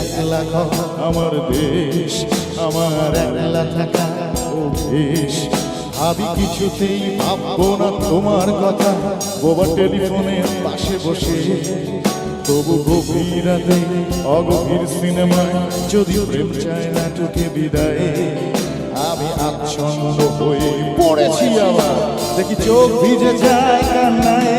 একলা ঘর। আমার দেশ আমার একলা থাকা। অভ্যেস ভাবি কিছুতেই ভাববো না তোমার কথা। বোবা টেলিফোনের পাশে বসে তবু গভীর রাতে অগভীর সিনেমায় যদি প্রেম চায় নাটকে বিদায় আমি আচ্ছন্ন হয়ে পড়েছি আবার। দেখি চোখ ভিজে যায় কান্নায়।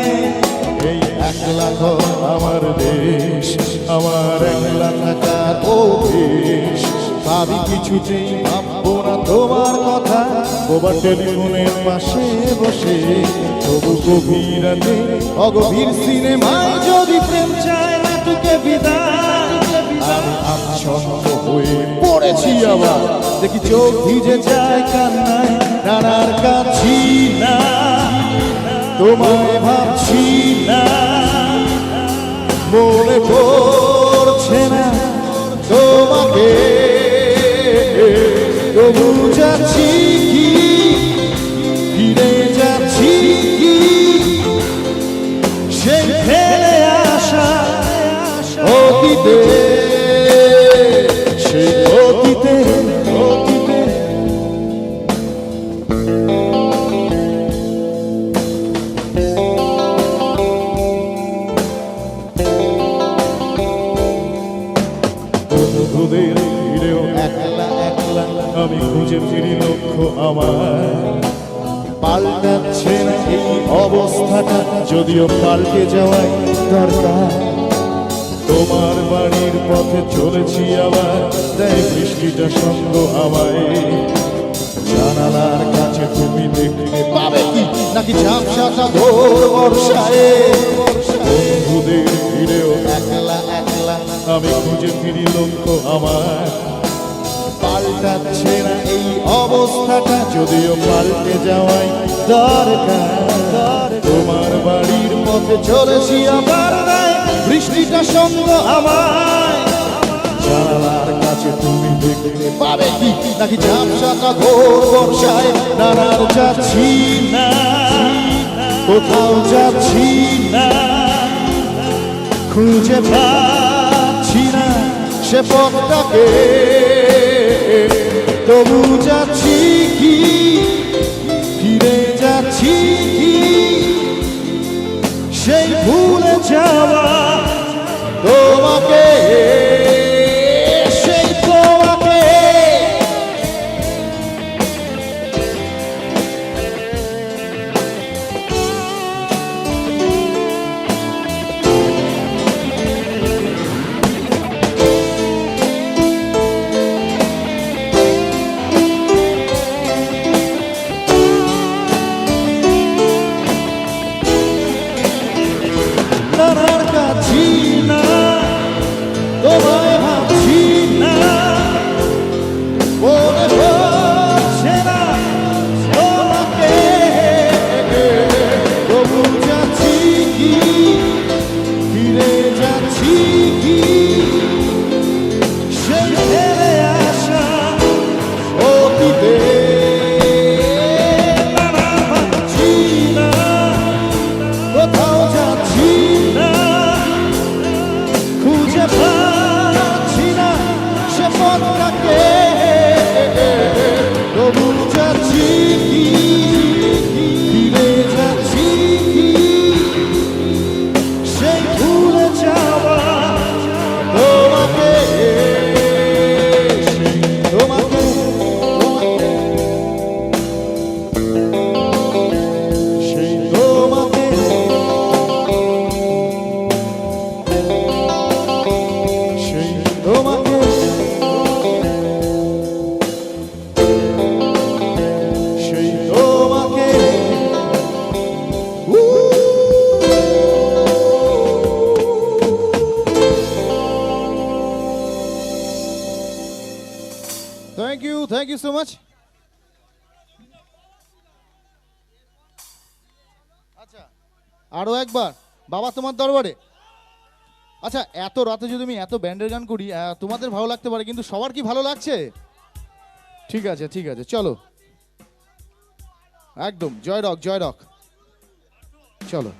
এই একলা ঘর আমার দেশ আমার একলা থাকা অভ্যেস। ভাবি কিছুতেই ভাববো না তোমার কথা। টেলিফোনের পাশে বসে তবু গভীর অগভীর সিনেমায় যদি প্রেম চায়, নাটকে বিদায়। আমি আচ্ছন্ন হয়ে পড়েছি আবার। দেখি চোখ ভিজে যায় কান্নায়, নানার কাছি না। তোমায় ভাবছি না। মনে পড়ছে যাচ্ছি কি ফিরে যাচ্ছি। কি সেই ফেলে আসা অতীতে সেই অতীতে অতীতে। একলা আমি খুঁজে ফিরি লক্ষ্য আমার পাল্টাচ্ছে না এই অবস্থাটা, যদিও পাল্টে যাওয়াই দরকার। তোমার বাড়ির পথে চলেছি আবার দেয় বৃষ্টিটা সঙ্গ আমায়। জানালার কাছে তুমি দেখতে পাবে কি, নাকি ঝাপসাটা ঘোর বর্ষায়? বন্ধুদের ফিরেও একলা একলা আমি খুঁজে ফিরি লক্ষ্য আমার পাল্টাচ্ছে না এই অবস্থাটা যদিও পাল্টে যাওয়াই দরকার। তোমার বাড়ির পথে চলেছি আবার বৃষ্টিটা সঙ্গ আমায়। জানালার কাছে তুমি দেখতে পাবে কি? নাকি ঝাপসাটা ঘোর বর্ষায় নানার যাচ্ছি না? কোথাও যাচ্ছি না? খুঁজে পাচ্ছি না সে পথটাকে। তবু যাচ্ছি thank you thank you so much আচ্ছা। আরও একবার। বাবা তোমার দরবারে। আচ্ছা এত রাতে যদি আমি এত ব্যান্ডের গান করি তোমাদের ভালো লাগতে পারে কিন্তু সবার কি ভালো লাগছে? ঠিক আছে ঠিক আছে চলো। একদম জয় রক জয় রক। চলো।